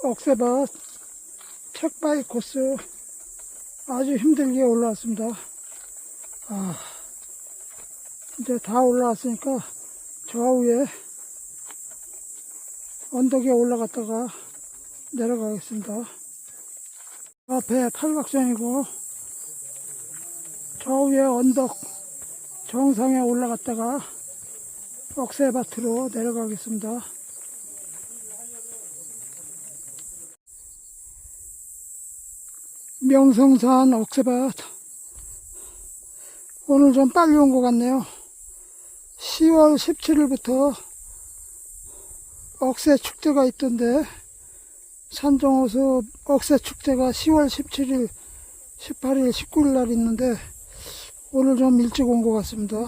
억새밭 책바이 코스 아주 힘들게 올라왔습니다. 아, 이제 다 올라왔으니까 저 위에 언덕에 올라갔다가 내려가겠습니다. 앞에 저 위에 언덕 정상에 올라갔다가 억새밭으로 내려가겠습니다. 명성산 억새밭 오늘 좀 빨리 온 것 같네요. 10월 17일부터 억새 축제가 있던데 산정호수 억새 축제가 10월 17일, 18일, 19일 날 있는데 오늘 좀 일찍 온 것 같습니다.